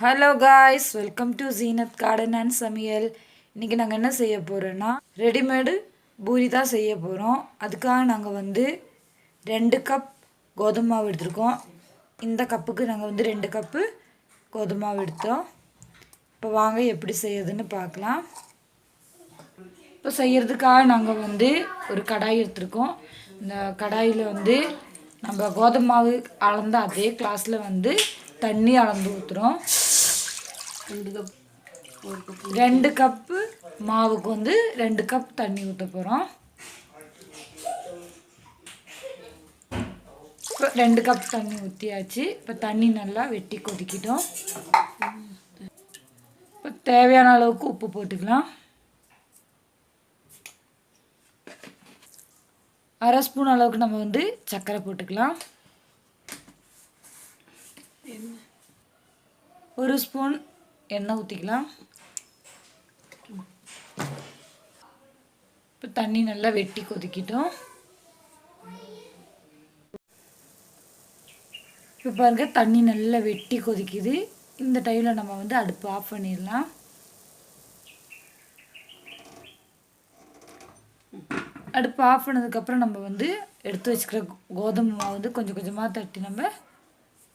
Hello guys welcome to Zeenath garden and சமையல் இன்றைக்கி நாங்கள் என்ன செய்ய போகிறோன்னா ரெடிமேடு பூரி தான் செய்ய போகிறோம் அதுக்காக நாங்கள் வந்து ரெண்டு கப் கோதுமை மாவு எடுத்திருக்கோம். இந்த கப்புக்கு நாங்கள் வந்து ரெண்டு கப்பு கோதுமை மாவு எடுத்தோம். இப்போ வாங்க எப்படி செய்யறதுன்னு பார்க்கலாம். இப்போ செய்கிறதுக்காக நாங்கள் வந்து ஒரு கடாய் எடுத்திருக்கோம். இந்த கடாயில் வந்து நம்ம கோதுமை மாவு அளந்த அதே கிளாஸில் வந்து தண்ணி அளந்து ஊற்றுறோம் ரெண்டு கப் ஒரு கப் ரெண்டு கப்பு மாவுக்கு வந்து ரெண்டு கப் தண்ணி ஊற்ற போகிறோம் இப்போ ரெண்டு கப் தண்ணி ஊற்றியாச்சு இப்போ தண்ணி நல்லா வெட்டி கொதிக்கிட்டோம். இப்போ தேவையான அளவுக்கு உப்பு போட்டுக்கலாம். அரை ஸ்பூன் அளவுக்கு நம்ம வந்து சர்க்கரை போட்டுக்கலாம். ஒரு ஸ்பூன் எண்ணெய் ஊற்றிக்கலாம் இப்போ தண்ணி நல்லா வெட்டி கொதிக்கிட்டோம். இப்போ பாருங்க தண்ணி நல்லா வெட்டி கொதிக்குது. இந்த டைமில் நம்ம வந்து அடுப்பு ஆஃப் பண்ணிடலாம். அடுப்பு ஆஃப் பண்ணதுக்கப்புறம் நம்ம வந்து எடுத்து வச்சுக்கிற கோதுமை மாவு வந்து கொஞ்சம் கொஞ்சமாக தட்டி நம்ம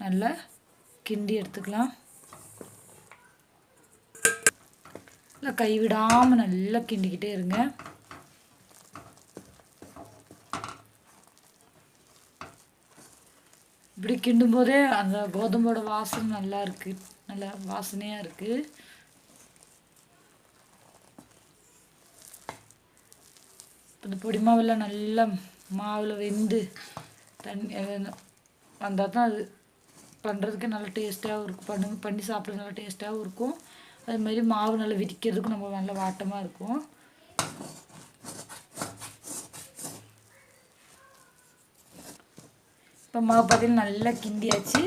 நல்லா கிண்டி எடுத்துக்கலாம். நல்லா கைவிடாமல் நல்லா கிண்டிக்கிட்டே இருங்க. இப்படி கிண்டும் போதே அந்த கோதும்போட வாசனை நல்லா இருக்கு. நல்லா வாசனையாக இருக்குது இந்த பொடி மாவெல்லாம் நல்லா மாவில் வெந்து தண்ணி வந்தால் தான் அது பண்ணுறதுக்கு நல்லா டேஸ்ட்டாகவும் இருக்கும். பண்ணு பண்ணி சாப்பிட நல்லா டேஸ்ட்டாகவும் இருக்கும். அது மாதிரி மாவு நல்லா விரிக்கிறதுக்கு நம்ம நல்லா வாட்டமாக இருக்கும். இப்போ மாவு பார்த்தீங்கன்னா நல்லா கிண்டியாச்சு.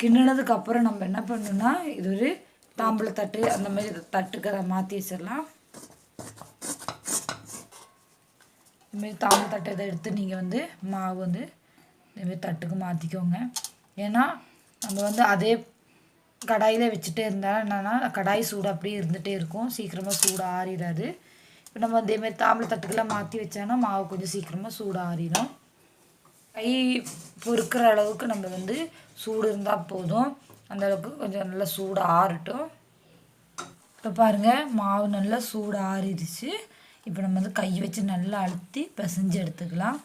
கிண்டினதுக்கு அப்புறம் நம்ம என்ன பண்ணணும்னா இது ஒரு தாம்பூல தட்டு அந்த மாதிரி தட்டுக்கு அதை மாற்றி வச்சிடலாம். இதுமாரி தாம்பூல தட்டை இதை எடுத்து நீங்கள் வந்து மாவு வந்து இதுமாரி தட்டுக்கு மாற்றிக்கோங்க ஏன்னா நம்ம வந்து அதே கடாயில் வச்சுட்டே இருந்தாலும் என்னென்னா கடாய் சூடு அப்படியே இருந்துகிட்டே இருக்கும். சீக்கிரமாக சூடு ஆறிடாது இப்போ நம்ம இதேமாரி தாம்பளை தட்டுக்கெல்லாம் மாற்றி வச்சோன்னா மாவு கொஞ்சம் சீக்கிரமாக சூடு ஆறிடும் கை பொறுக்கிற அளவுக்கு நம்ம வந்து சூடு இருந்தால் போதும். அந்த அளவுக்கு கொஞ்சம் நல்லா சூடு ஆறட்டும். இப்போ பாருங்கள் மாவு நல்லா சூடு ஆறிடுச்சு. இப்போ நம்ம வந்து கை வச்சு நல்லா அழுத்தி பிசைஞ்சு எடுத்துக்கலாம்.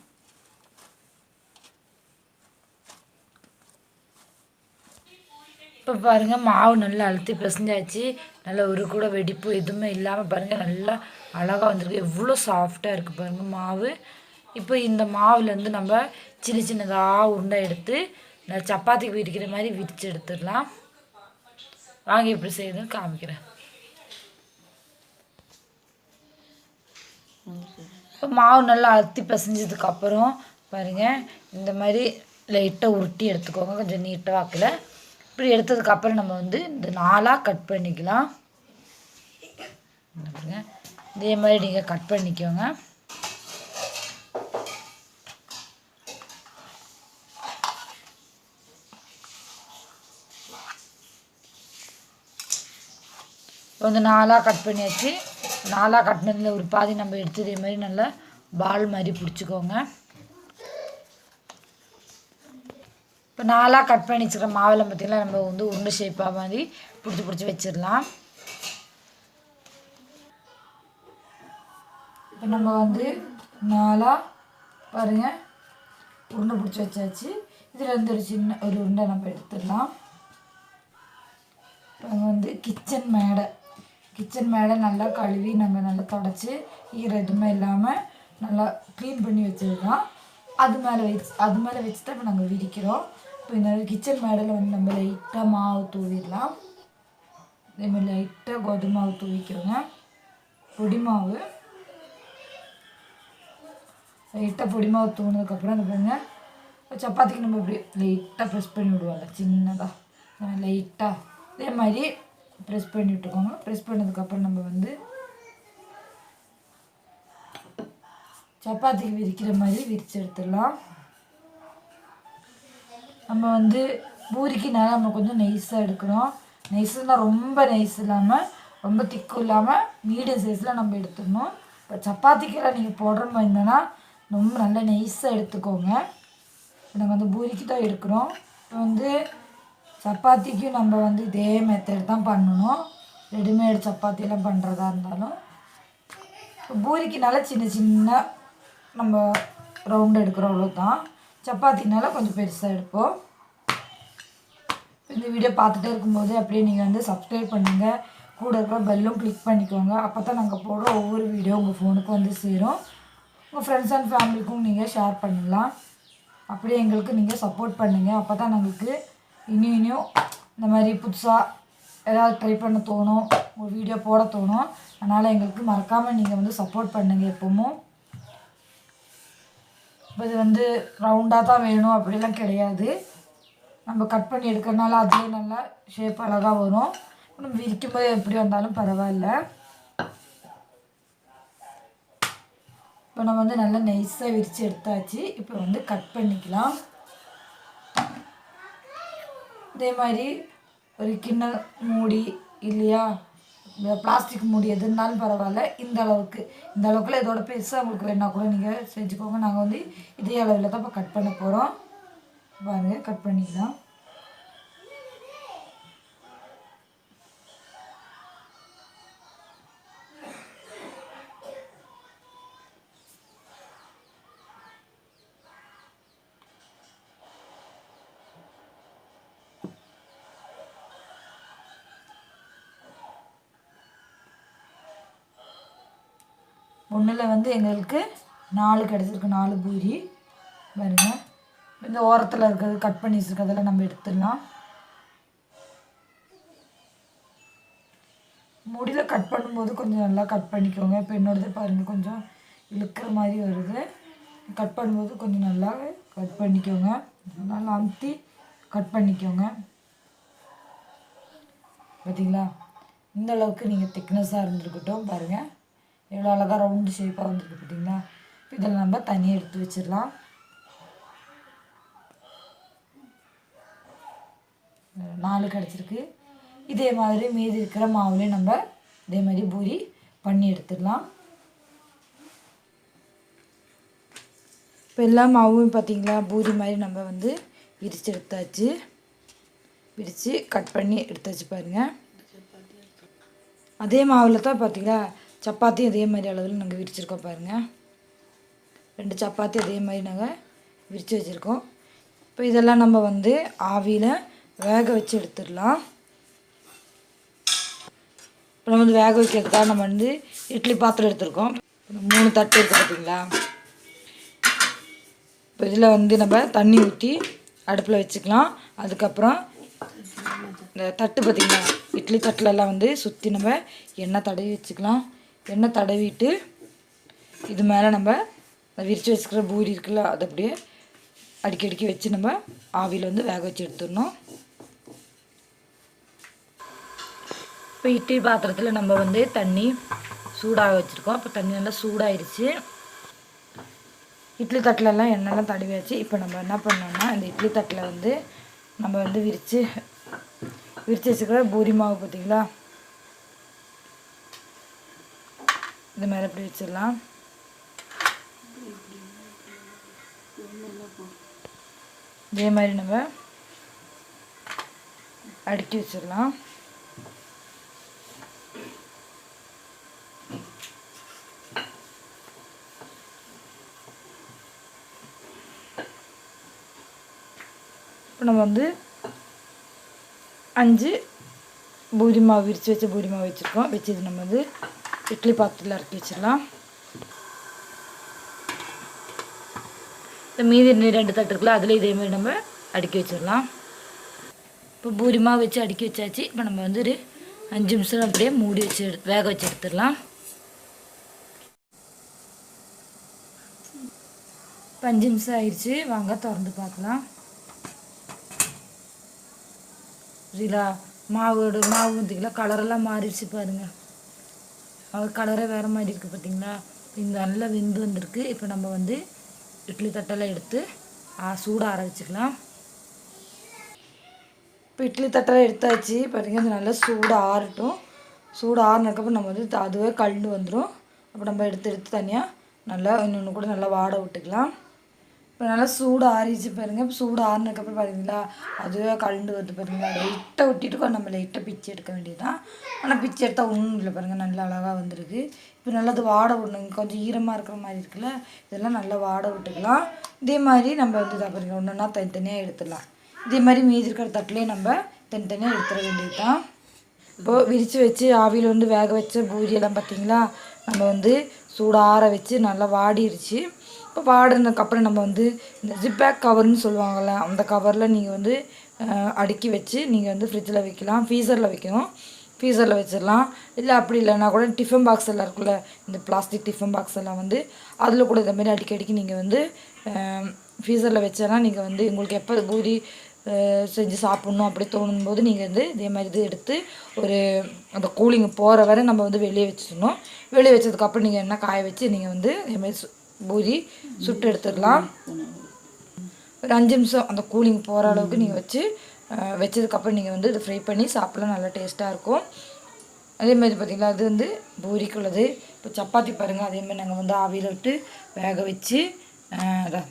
இப்போ பாருங்கள் மாவு நல்லா அழுத்தி பிசைஞ்சாச்சு. நல்லா ஒரு கூட வெடிப்பு எதுவுமே இல்லாமல் பாருங்கள் நல்லா அழகாக வந்திருக்கு. எவ்வளோ சாஃப்டாக இருக்குது பாருங்கள் மாவு. இப்போ இந்த மாவுலேருந்து நம்ம சின்ன சின்னதாக உருண்டை எடுத்து சப்பாத்திக்கு விரிக்கிற மாதிரி விரித்து எடுத்துடலாம். வாங்க எப்படி செய்யணும்னு காமிக்கிறேன். இப்போ மாவு நல்லா அழுத்தி பிசைஞ்சதுக்கப்புறம் பாருங்கள் இந்த மாதிரி லைட்டாக உருட்டி எடுத்துக்கோங்க. கொஞ்சம் நீட்டாக வாக்கில். இப்படி எடுத்ததுக்கப்புறம் நம்ம வந்து இந்த நாலாக கட் பண்ணிக்கலாம். இதே மாதிரி நீங்கள் கட் பண்ணிக்கோங்க. வந்து நாலாக கட் பண்ணியாச்சு. நாலாக கட்டினதில் ஒரு பாதி நம்ம எடுத்து இதே மாதிரி நல்லா பால் மாதிரி பிடிச்சிக்கோங்க. இப்போ நாலாக கட் பண்ணி வச்சுக்கிற மாவில் பார்த்திங்கன்னா நம்ம வந்து உருண்டை ஷேப்பாக மாதிரி பிடிச்சி பிடிச்சி வச்சிடலாம். இப்போ நம்ம வந்து நாலாக பாருங்கள் உருண்டை பிடிச்சி வச்சாச்சு. இதில் வந்து ஒரு சின்ன ஒரு உருண்டை நம்ம எடுத்துடலாம். இப்போ வந்து கிச்சன் மேடை. கிச்சன் மேடை நல்லா கழுவி நம்ம நல்லா தொடச்சி ஈர எதுவுமே இல்லாமல் நல்லா க்ளீன் பண்ணி வச்சுருக்கோம் அது மேலே வச்சு அது மேலே வச்சு தான் இப்போ நாங்கள் விரிக்கிறோம். இப்போ இந்த கிச்சன் மேடையில் வந்து நம்ம லைட்டாக மாவு தூவிடலாம். இதேமாதிரி லைட்டாக கோதுமை மாவு தூவிக்கிறோங்க. பொடி மாவு. லைட்டாக பொடி மாவு தூங்கினதுக்கப்புறம் அந்த பாருங்க சப்பாத்திக்கு நம்ம இப்படி லைட்டாக ப்ரெஸ் பண்ணி விடுவோம்ல சின்னதாக லைட்டாக இதே மாதிரி ப்ரெஸ் பண்ணி விட்டுக்கோங்க. ப்ரெஸ் பண்ணதுக்கப்புறம் நம்ம வந்து சப்பாத்திக்கு விரிக்கிற மாதிரி விரித்து எடுத்துடலாம். நம்ம வந்து பூரிக்குனால நம்ம கொஞ்சம் நெய்ஸாக எடுக்கணும். நைஸ்னால் ரொம்ப நைஸ் இல்லாமல் ரொம்ப திக்கும் இல்லாமல் மீடியம் சைஸில் நம்ம எடுத்துடணும். இப்போ சப்பாத்திக்கெல்லாம் நீங்கள் போடுற மாதிரி இருந்தோன்னா ரொம்ப நல்ல நைஸாக எடுத்துக்கோங்க. இப்போ நாங்கள் வந்து பூரிக்கு தான் எடுக்கிறோம். இப்போ வந்து சப்பாத்திக்கும் நம்ம வந்து இதே மெத்தட் தான் பண்ணணும். ரெடிமேட் சப்பாத்தியெல்லாம் பண்ணுறதா இருந்தாலும். இப்போ பூரிக்குனால சின்ன சின்ன நம்ம ரவுண்ட் எடுக்கிறோம் அவ்வளோதான் சப்பாத்தினால கொஞ்சம் பெருசாக எடுப்போம். இந்த வீடியோ பார்த்துட்டே இருக்கும்போது அப்படியே நீங்கள் வந்து சப்ஸ்கிரைப் பண்ணுங்கள் கூட இருக்கிற பெல்லும் கிளிக் பண்ணிக்கோங்க. அப்போ தான் நாங்கள் போடுற ஒவ்வொரு வீடியோ உங்கள் ஃபோனுக்கு வந்து சேரும். உங்கள் ஃப்ரெண்ட்ஸ் அண்ட் ஃபேமிலிக்கும் நீங்கள் ஷேர் பண்ணலாம். அப்படியே எங்களுக்கு நீங்கள் சப்போர்ட் பண்ணுங்கள் அப்போ தான் எங்களுக்கு இன்னும் இன்னும் இந்த மாதிரி புதுசாக ஏதாவது ட்ரை பண்ண தோணும் ஒரு வீடியோ போட தோணும். அதனால் எங்களுக்கு மறக்காமல் நீங்கள் வந்து சப்போர்ட் பண்ணுங்கள் எப்போவும். இது வந்து ரவுண்டாக தான் வேணும் அப்படிலாம் கிடையாது. நம்ம கட் பண்ணி எடுக்கிறனால அதே நல்லா ஷேப் அழகாக வரும். நம்ம விரிக்கும் போது எப்படி வந்தாலும் பரவாயில்ல. இப்போ நம்ம வந்து நல்லா நைஸாக விரித்து எடுத்தாச்சு. இப்போ வந்து கட் பண்ணிக்கலாம். இதே மாதிரி ஒரு கிண்ண மூடி இல்லையா? இந்த பிளாஸ்டிக் மூடி எது இருந்தாலும் பரவாயில்ல. இந்த அளவுக்கு. இந்த அளவுக்குலாம் இதோட பெருசாக உங்களுக்கு வேணா கூட நீங்கள் செஞ்சுக்கோங்க. நாங்கள் வந்து இதே அளவில் தான் இப்போ கட் பண்ண போகிறோம் பாருங்கள் கட் பண்ணிக்கலாம். ஒன்றில் வந்து எங்களுக்கு நாலு கிடச்சிருக்கு நாலு பூரி. பாருங்க. இந்த ஓரத்தில் இருக்கிறது கட் பண்ணி வச்சுருக்கிறதெல்லாம் நம்ம எடுத்துடலாம். முடியில் கட் பண்ணும்போது கொஞ்சம் நல்லா கட் பண்ணிக்கோங்க. இப்போ என்னோடது பாருங்கள் கொஞ்சம் இழுக்கிற மாதிரி வருது. கட் பண்ணும்போது கொஞ்சம் நல்லா கட் பண்ணிக்கோங்க. நல்லா அமுத்தி கட் பண்ணிக்கோங்க. பார்த்தீங்களா இந்த அளவுக்கு நீங்கள் திக்னஸாக இருந்துருக்கட்டும் பாருங்கள் எவ்வளோ அழகாக ரவுண்டு ஷேப்பாக வந்துருக்கு பார்த்தீங்களா இதில் நம்ம தனியாக எடுத்து வச்சிடலாம். நாலு கிடச்சிருக்கு. இதே மாதிரி மீதி இருக்கிற மாவுலேயும் நம்ம இதே மாதிரி பூரி பண்ணி எடுத்துடலாம். இப்போ எல்லா மாவும் பார்த்திங்களா பூரி மாதிரி நம்ம வந்து விரித்து எடுத்தாச்சு. விரித்து கட் பண்ணி எடுத்தாச்சு பாருங்கள் அதே மாவில் தான் பார்த்திங்களா சப்பாத்தியும் அதே மாதிரி அளவில் நாங்கள் விரிச்சிருக்கோம் பாருங்கள் ரெண்டு சப்பாத்தி அதே மாதிரி நாங்கள் விரித்து வச்சுருக்கோம். இப்போ இதெல்லாம் நம்ம வந்து ஆவியில் வேக வச்சு எடுத்துடலாம். இப்போ நம்ம வந்து வேக வைக்கிறதுக்காக நம்ம வந்து இட்லி பாத்திரம் எடுத்துருக்கோம். மூணு தட்டு இருக்குது பார்த்தீங்களா இப்போ இதில் வந்து நம்ம தண்ணி ஊற்றி அடுப்பில் வச்சுக்கலாம். அதுக்கப்புறம் இந்த தட்டு பார்த்திங்களா இட்லி தட்டுலலாம் வந்து சுற்றி நம்ம எண்ணெய் தடவி வச்சுக்கலாம். எண்ணெய் தடவிட்டு இது மேலே நம்ம விரித்து வச்சுக்கிற பூரி இருக்குல்ல அதை அப்படியே அடிக்கி அடிக்கி வச்சு நம்ம ஆவியில் வந்து வேக வச்சு எடுத்துடணும். இப்போ இட்லி பாத்திரத்தில் நம்ம வந்து தண்ணி சூடாக வச்சுருக்கோம். இப்போ தண்ணி நல்லா சூடாயிருச்சு இட்லி தட்டிலலாம் எண்ணெய்லாம் தடவியாச்சு. இப்போ நம்ம என்ன பண்ணோம்னா இந்த இட்லி தட்டில் வந்து நம்ம வந்து விரித்து விரித்து வச்சுக்கிற பூரி மாவு பார்த்தீங்களா? இது மேலே இப்படி வச்சிடலாம்? இதே மாதிரி நம்ம அடுக்கி வச்சிடலாம். இப்போ நம்ம வந்து அஞ்சு பூரி மாவு விரித்து வச்ச பூரி மாவு வச்சுருக்கோம். வச்சு இது நம்ம வந்து இட்லி பாத்திரத்தில் இறக்கி வச்சிடலாம். இந்த மீதி இன்னும் ரெண்டு தட்டு இருக்குல்ல அதில் இதேமாதிரி நம்ம அடுக்கி வச்சிடலாம். இப்போ பூரிமா வச்சு அடுக்கி வச்சாச்சு. இப்போ நம்ம வந்து ஒரு அஞ்சு நிமிஷம் அப்படியே மூடி வச்சு எடுத்து வேக வச்சு எடுத்துடலாம். இப்போ அஞ்சு நிமிஷம் ஆயிடுச்சு வாங்க திறந்து பார்க்கலாம். சரிங்களா மாவோட மாவு பார்த்தீங்களா கலரெல்லாம் மாறிடுச்சு பாருங்கள் கலரே வேறு மாதிரி இருக்குது பார்த்தீங்களா இந்த நல்லா வெந்து வந்திருக்கு. இப்போ நம்ம வந்து இட்லி தட்டெல்லாம் எடுத்து சூடாக ஆற வச்சுக்கலாம் இப்போ இட்லி தட்டெல்லாம் எடுத்தாச்சு. பார்த்திங்கன்னா நல்லா சூடாக ஆறட்டும். சூடு ஆறினதுக்கப்புறம் நம்ம வந்து அதுவே கழுண்டு வந்துடும் அப்போ நம்ம எடுத்து எடுத்து தனியாக நல்லா இன்னொன்று கூட நல்லா வாட விட்டுக்கலாம். இப்போ நல்லா சூடு ஆறிச்சு பாருங்கள் இப்போ சூடு ஆறுனதுக்கப்புறம் பார்த்தீங்களா அதுவே கழுண்டு வருது பாருங்களா லைட்டாக ஒட்டிட்டு நம்ம லைட்டாக பிச்சு எடுக்க வேண்டியதுதான். ஆனால் பிச்சு எடுத்தால் ஒன்றும் இல்லை பாருங்கள் நல்லா அழகாக வந்திருக்கு. இப்போ நல்லா அது வாட விடணுங்க கொஞ்சம் ஈரமாக இருக்கிற மாதிரி இருக்குல்ல. இதெல்லாம் நல்லா வாட விட்டுக்கலாம். இதே மாதிரி நம்ம வந்து இதை பாருங்கள் ஒன்றுன்னா தனித்தனியாக எடுத்துடலாம். இதே மாதிரி மீதி இருக்கிற தட்டிலே நம்ம தனித்தனியாக எடுத்துட வேண்டியது தான் இப்போது விரித்து வச்சு ஆவியில் வந்து வேக வச்ச பூரியெல்லாம் பார்த்தீங்களா நம்ம வந்து சூடாக ஆற வச்சு நல்லா வாடிருச்சு. இப்போ வாடினதுக்கப்புறம் நம்ம வந்து இந்த ஜிப்பேக் கவர்னு சொல்லுவாங்கள்ல அந்த கவரில் நீங்கள் வந்து அடுக்கி வச்சு நீங்கள் வந்து ஃப்ரிட்ஜில் வைக்கலாம் ஃப்ரீசரில் வைக்கணும். ஃப்ரீசரில் வச்சிடலாம். இல்லை அப்படி இல்லைன்னா கூட டிஃபன் பாக்ஸ் எல்லாம் இருக்குல்ல இந்த பிளாஸ்டிக் டிஃபன் பாக்ஸ் எல்லாம் வந்து அதில் கூட இந்த மாதிரி அடிக்கி அடிக்கி நீங்கள் வந்து ஃப்ரீசரில் வச்சேன்னா நீங்கள் வந்து உங்களுக்கு எப்போ பூரி செஞ்சு சாப்பிட்ணும் அப்படி தோணும் போது நீங்கள் வந்து இதே மாதிரி இது எடுத்து ஒரு அந்த கூலிங் போகிற வரை நம்ம வந்து வெளியே வச்சிடணும். வெளியே வச்சதுக்கப்புறம் நீங்கள் என்ன காய வச்சு நீங்கள் வந்து இதே மாதிரி சு- பூரி சுட்டு எடுத்துடலாம் ஒரு அஞ்சு நிமிஷம் அந்த கூலிங் போகிற அளவுக்கு நீங்கள் வச்சு வச்சதுக்கப்புறம் நீங்கள் வந்து இதை ஃப்ரை பண்ணி சாப்பிடலாம். நல்லா டேஸ்ட்டாக இருக்கும். அதே மாதிரி பார்த்தீங்களா அது வந்து பூரிக்குள்ளது இப்போ சப்பாத்தி பாருங்கள் அதே மாதிரி நாங்கள் வந்து ஆவியில் விட்டு வேக வச்சு அதான்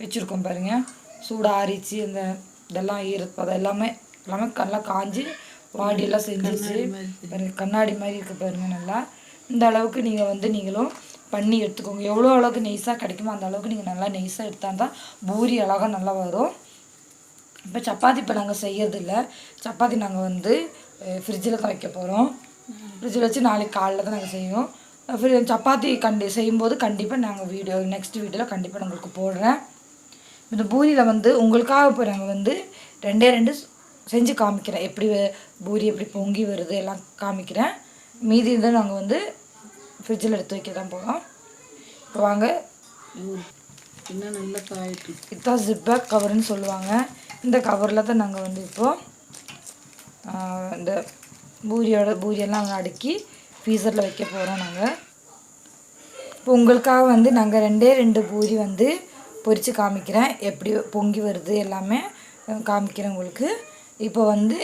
வச்சுருக்கோம் பாருங்கள் சூடு ஆறிச்சு இந்த இதெல்லாம் ஈரப்பதம் எல்லாமே எல்லாமே நல்லா காஞ்சி வாடியெல்லாம் செஞ்சிச்சு பாருங்க கண்ணாடி மாதிரி இருக்குது பாருங்கள் நல்லா. இந்த அளவுக்கு நீங்கள் வந்து நீங்களும் பண்ணி எடுத்துக்கோங்க. எவ்வளோ அளவுக்கு நெய்ஸாக கிடைக்குமோ அந்த அளவுக்கு நீங்கள் நல்லா நெய்ஸாக எடுத்தால் தான் பூரி அழகாக நல்லா வரும். இப்போ சப்பாத்தி இப்போ நாங்கள் செய்யறதில்ல. சப்பாத்தி நாங்கள் வந்து ஃப்ரிட்ஜில் தான் வைக்க போகிறோம் ஃப்ரிட்ஜில் வச்சு நாளைக்கு காலைல தான் நாங்கள் செய்வோம். ஃப்ரி- சப்பாத்தி கண்டி செய்யும்போது கண்டிப்பாக நாங்கள் வீடியோ நெக்ஸ்ட் வீடியோவில் கண்டிப்பாக நான் உங்களுக்கு போடுறேன். இந்த பூரியில் வந்து உங்களுக்காக இப்போ நாங்கள் வந்து ரெண்டே ரெண்டு செஞ்சு காமிக்கிறேன். எப்படி வ- பூரி எப்படி பொங்கி வருது எல்லாம் காமிக்கிறேன். மீதி இருந்தால் நாங்கள் வந்து ஃப்ரிட்ஜில் எடுத்து வைக்க தான் போகிறோம் இப்போ வாங்க. இன்னும் நல்லா காயிட்டு இதுதான் ஜிப்பேக் கவர்னு சொல்லுவாங்க. இந்த கவரில் தான் நாங்கள் வந்து இப்போது இந்த பூரியோட பூரியெல்லாம் நாங்கள் அடுக்கி ஃப்ரீசரில் வைக்க போகிறோம் நாங்கள் இப்போ உங்களுக்காக வந்து நாங்கள் ரெண்டே ரெண்டு பூரி வந்து பொரித்து காமிக்கிறேன். எப்படி பொங்கி வருது எல்லாமே காமிக்கிறேன் உங்களுக்கு. இப்போ வந்து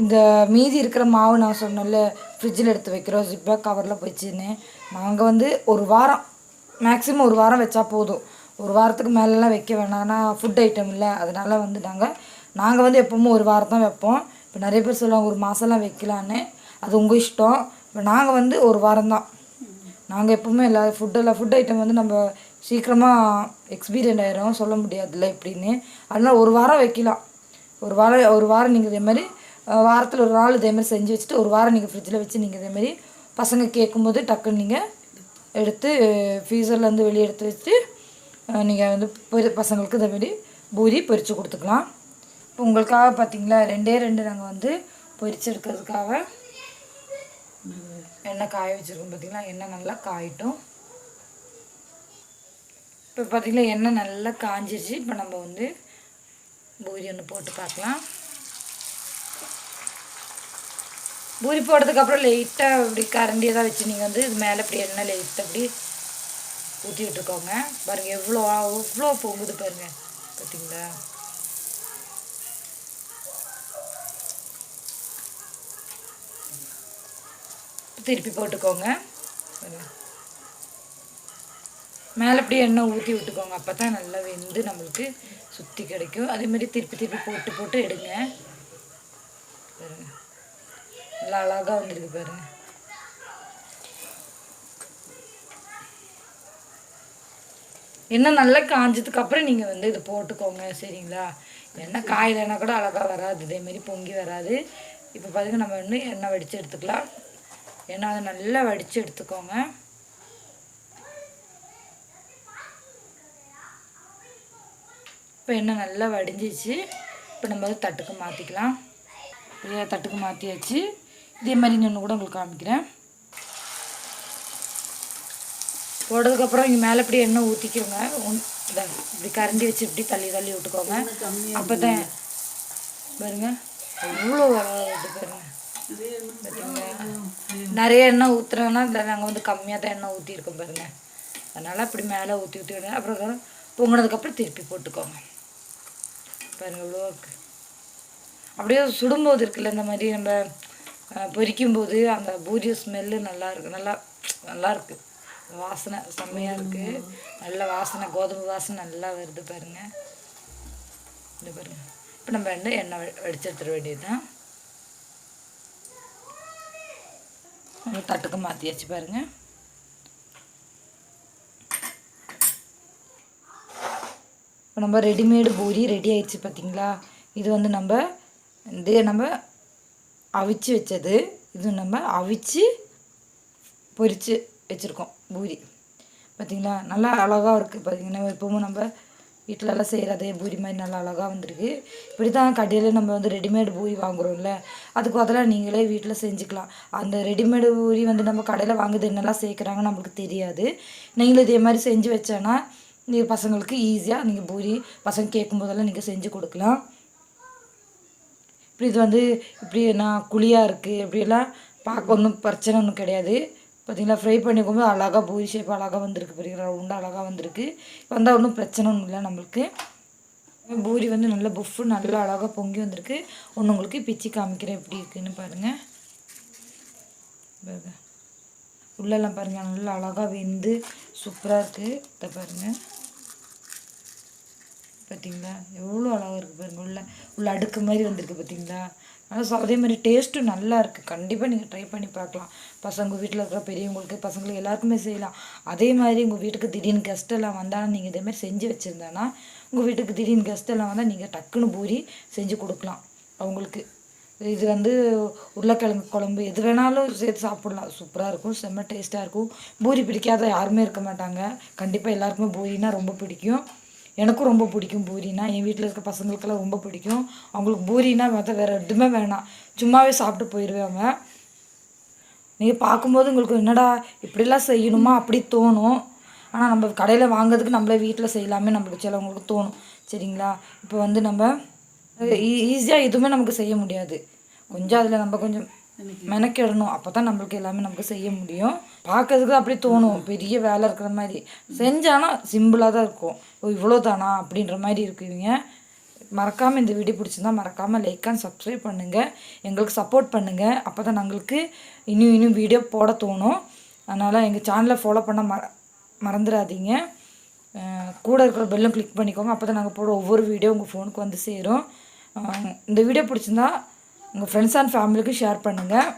இந்த மீதி இருக்கிற மாவு நான் சொன்னேன்ல ஃப்ரிட்ஜில் எடுத்து வைக்கிறோம் ஜிப்பேக் கவரில் போயிடுச்சுன்னு. நாங்கள் வந்து ஒரு வாரம் மேக்ஸிமம் ஒரு வாரம் வச்சா போதும். ஒரு வாரத்துக்கு மேலெலாம் வைக்க வேணாம். ஆனால் ஃபுட் ஐட்டம் இல்லை. அதனால வந்து நாங்கள் நாங்கள் வந்து எப்போவுமே ஒரு வாரம் தான் வைப்போம். இப்போ நிறைய பேர் சொல்லுவாங்க ஒரு மாதம்லாம் வைக்கலான்னு அது உங்கள் இஷ்டம். இப்போ நாங்கள் வந்து ஒரு வாரம் தான் நாங்கள் எப்போவுமே எல்லா ஃபுட்டெல்லாம் ஃபுட் ஐட்டம் வந்து நம்ம சீக்கிரமாக எக்ஸ்பீரியன்ட் ஆகிரும் சொல்ல முடியாதுல்ல எப்படின்னு அதனால் ஒரு வாரம் வைக்கலாம். ஒரு வாரம் ஒரு வாரம் நீங்கள் இதே மாதிரி வாரத்தில் ஒரு நாள் இதே மாதிரி செஞ்சு வச்சுட்டு ஒரு வாரம் நீங்கள் ஃப்ரிட்ஜில் வச்சு நீங்கள் இதேமாரி பசங்க கேட்கும்போது டக்குன்னு நீங்கள் எடுத்து ஃப்ரீசர்லேருந்து வெளியே எடுத்து வச்சுட்டு நீங்கள் வந்து பசங்களுக்கு இதேமாரி மாதிரி பூரி பொரித்து கொடுத்துக்கலாம். இப்போ உங்களுக்காக பார்த்தீங்களா ரெண்டே ரெண்டு நாங்கள் வந்து பொரிச்சு எடுக்கிறதுக்காக எண்ணெய் காய வச்சுருக்கோம் பார்த்தீங்களா எண்ணெய் நல்லா காயிட்டும். இப்போ பார்த்திங்கன்னா எண்ணெய் நல்லா காஞ்சிருச்சு. இப்போ நம்ம வந்து பூரி ஒன்று போட்டு பார்க்கலாம். பூரி போட்டதுக்கப்புறம் லைட்டாக இப்படி கரண்டியை தான் வச்சு நீங்கள் வந்து இது மேலே இப்படி எண்ணெய் லைட்டாக அப்படி ஊற்றி விட்டுருக்கோங்க பாருங்கள் எவ்வளோ எவ்வளோ பொங்குது பாருங்கள் பார்த்தீங்களா திருப்பி போட்டுக்கோங்க. மேலே அப்படியே எண்ணெய் ஊற்றி விட்டுக்கோங்க. அப்போ தான் நல்லா வெந்து நம்மளுக்கு சுற்றி கிடைக்கும். அதேமாரி திருப்பி திருப்பி போட்டு போட்டு எடுங்க. பாருங்க. நல்லா அழகாக வந்துருக்கு பாருங்க. எண்ணெய் நல்லா காஞ்சதுக்கு அப்புறம் நீங்கள் வந்து இது போட்டுக்கோங்க. சரிங்களா? எண்ணெய் காயலைன்னா கூட அழகாக வராது. இதேமாரி பொங்கி வராது. இப்போ பாருங்க நம்ம இன்னும் எண்ணெய் வடித்து எடுத்துக்கலாம். எண்ணெய் அதை நல்லா வடித்து எடுத்துக்கோங்க. இப்போ எண்ணெய் நல்லா வடிஞ்சிச்சு. இப்போ நம்ம தட்டுக்கு மாற்றிக்கலாம் இப்படியே தட்டுக்கு மாற்றியாச்சு இதே மாதிரி இன்னொன்று கூட உங்களுக்கு காமிக்கிறேன். போட்டதுக்கப்புறம் இங்கே மேலே இப்படி எண்ணெய் ஊற்றிக்கோங்க இதை இப்படி கரண்டி வச்சு இப்படி தள்ளி தள்ளி விட்டுக்கோங்க. அப்போ தான் பாருங்க. அவ்வளோ இது பாருங்க. நிறைய எண்ணெய் ஊற்றுறோன்னா நாங்கள் வந்து கம்மியாக தான் எண்ணெய் ஊற்றிருக்கோம் பாருங்க. அதனால் அப்படி மேலே ஊற்றி ஊற்றி விடுங்க. அப்புறம் பொங்கினதுக்கப்புறம் திருப்பி போட்டுக்கோங்க. பாருங்க இவ்வளோ இருக்கு. அப்படியே சுடும்போது இருக்குல்ல இந்த மாதிரி நம்ம பொரிக்கும்போது அந்த பூரி ஸ்மெல்லு நல்லா இருக்கு. நல்லா நல்லா இருக்கு. வாசனை செம்மையாக இருக்கு. நல்ல வாசனை கோதுமை வாசனை நல்லா வருது பாருங்க. இந்த பாருங்க. இப்போ நம்ம வந்து எண்ணெய் வெ- வெடிச்சு எடுத்துட வேண்டியதுதான். நம்ம தட்டுக்கு மாற்றியாச்சு பாருங்க. இப்போ நம்ம ரெடிமேடு பூரி ரெடி ஆயிடுச்சு பார்த்தீங்களா? இது வந்து நம்ம இது நம்ம அவிச்சு வச்சது. இது நம்ம அவிச்சு பொரிச்சு வச்சுருக்கோம் பூரி. பார்த்தீங்களா? நல்லா அழகாக இருக்குது பார்த்தீங்கன்னா. எப்பவும் நம்ம வீட்டிலலாம் செய்கிற அதே பூரி மாதிரி நல்லா அழகாக வந்திருக்கு. இப்படி தான் கடையில் நம்ம வந்து ரெடிமேடு பூரி வாங்குறோம்ல. அதுக்கு பதிலாக நீங்களே வீட்டில் செஞ்சுக்கலாம். அந்த ரெடிமேடு பூரி வந்து நம்ம கடையில் வாங்குது என்னெல்லாம் சேர்க்குறாங்கன்னு நம்மளுக்கு தெரியாது. நீங்களும் இதே மாதிரி செஞ்சு வச்சேன்னா நீங்கள் பசங்களுக்கு ஈஸியாக நீங்கள் பூரி பசங்க கேட்கும் போதெல்லாம் நீங்கள் செஞ்சு கொடுக்கலாம். இப்படி இது வந்து இப்படி நான் குழியாக இருக்குது இப்படியெல்லாம் பார்க்க ஒன்றும் பிரச்சனை ஒன்றும் கிடையாது. பார்த்தீங்களா ஃப்ரை பண்ணிக்கும்போது அழகாக பூரி ஷேப் அழகாக வந்திருக்கு பார்த்தீங்களா ரவுண்டாக அழகாக வந்திருக்கு. வந்தால் ஒன்றும் பிரச்சனை ஒன்றும் இல்லை நம்மளுக்கு. பூரி வந்து நல்லா புஃப்பு நல்லா அழகாக பொங்கி வந்திருக்கு. ஒன்று உங்களுக்கு பிச்சு காமிக்கிறேன் எப்படி இருக்குன்னு பாருங்கள் பாருங்க உள்ளெல்லாம் பாருங்கள் நல்லா அழகாக வெந்து சூப்பராக இருக்குது இதை பாருங்கள் பார்த்தீங்களா எவ்வளோ அழகாக இருக்குது பாருங்கள் உள்ள உள்ள அடுக்கு மாதிரி வந்திருக்கு பார்த்தீங்களா ஆனால் அதே மாதிரி டேஸ்ட்டும் நல்லா இருக்குது கண்டிப்பாக நீங்கள் ட்ரை பண்ணி பார்க்கலாம். பசங்க வீட்டில் இருக்கிற பெரியவங்களுக்கு பசங்களுக்கு எல்லாருக்குமே செய்யலாம். அதே மாதிரி உங்கள் வீட்டுக்கு திடீர்னு கெஸ்ட் எல்லாம் வந்தாலும் நீங்கள் இதேமாதிரி செஞ்சு வச்சுருந்தானா உங்கள் வீட்டுக்கு திடீர்னு கெஸ்ட் எல்லாம் வந்தால் நீங்கள் டக்குன்னு பூரி செஞ்சு கொடுக்கலாம். அவங்களுக்கு. இது வந்து உருளைக்கிழங்கு குழம்பு எது வேணாலும் சேர்த்து சாப்பிடலாம். சூப்பராக இருக்கும் செம்ம டேஸ்ட்டாக இருக்கும். பூரி பிடிக்காத யாருமே இருக்க மாட்டாங்க. கண்டிப்பாக எல்லாருக்குமே பூரினா ரொம்ப பிடிக்கும். எனக்கும் ரொம்ப பிடிக்கும் பூரினா. என் வீட்டில் இருக்க பசங்களுக்கெல்லாம் ரொம்ப பிடிக்கும். அவங்களுக்கு பூரினா மற்ற வேறு எதுவுமே வேணாம். சும்மாவே சாப்பிட்டு போயிடுவாங்க நீங்கள் பார்க்கும்போது உங்களுக்கு என்னடா இப்படிலாம் செய்யணுமா? அப்படி தோணும். ஆனால் நம்ம கடையில் வாங்குறதுக்கு நம்மளே வீட்டில் செய்யலாமே நம்மளுக்கு சிலவங்களுக்கு தோணும். சரிங்களா? இப்போ வந்து நம்ம ஈஸியாக எதுவுமே நமக்கு செய்ய முடியாது. கொஞ்சம் அதில் நம்ம கொஞ்சம் மெனக்கிடணும். அப்போ தான் நம்மளுக்கு எல்லாமே நமக்கு செய்ய முடியும். பார்க்கறதுக்கு அப்படி தோணும். பெரிய வேலை இருக்கிற மாதிரி. செஞ்சானா சிம்பிளாக தான் இருக்கும். ஓ இவ்வளோ தானா அப்படின்ற மாதிரி இருக்குவீங்க. மறக்காமல் இந்த வீடியோ பிடிச்சிருந்தா மறக்காமல் லைக் அண்ட் சப்ஸ்கிரைப் பண்ணுங்கள் எங்களுக்கு சப்போர்ட் பண்ணுங்கள் அப்போ தான் எங்களுக்கு இன்னும் இன்னும் வீடியோ போட தோணும். அதனால் எங்கள் சேனலை ஃபாலோ பண்ண மற மறந்துடாதீங்க கூட இருக்கிற பெல்லும் கிளிக் பண்ணிக்கோங்க. அப்போ தான் நாங்கள் போட ஒவ்வொரு வீடியோ உங்கள் ஃபோனுக்கு வந்து சேரும். இந்த வீடியோ பிடிச்சிருந்தா உங்கள் ஃப்ரெண்ட்ஸ் அண்ட் ஃபேமிலிக்கு ஷேர் பண்ணுங்கள்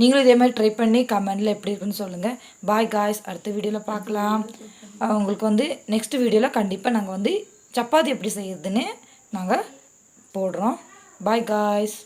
நீங்களும் இதே மாதிரி ட்ரை பண்ணி கமெண்டில் எப்படி இருக்குன்னு சொல்லுங்கள் பாய் காய்ஸ் அடுத்த வீடியோவில் பார்க்கலாம். உங்களுக்கு வந்து நெக்ஸ்ட் வீடியோவில் கண்டிப்பாக நாங்கள் வந்து சப்பாத்தி எப்படி செய்யுதுன்னு நாங்கள் போடுறோம். Bye guys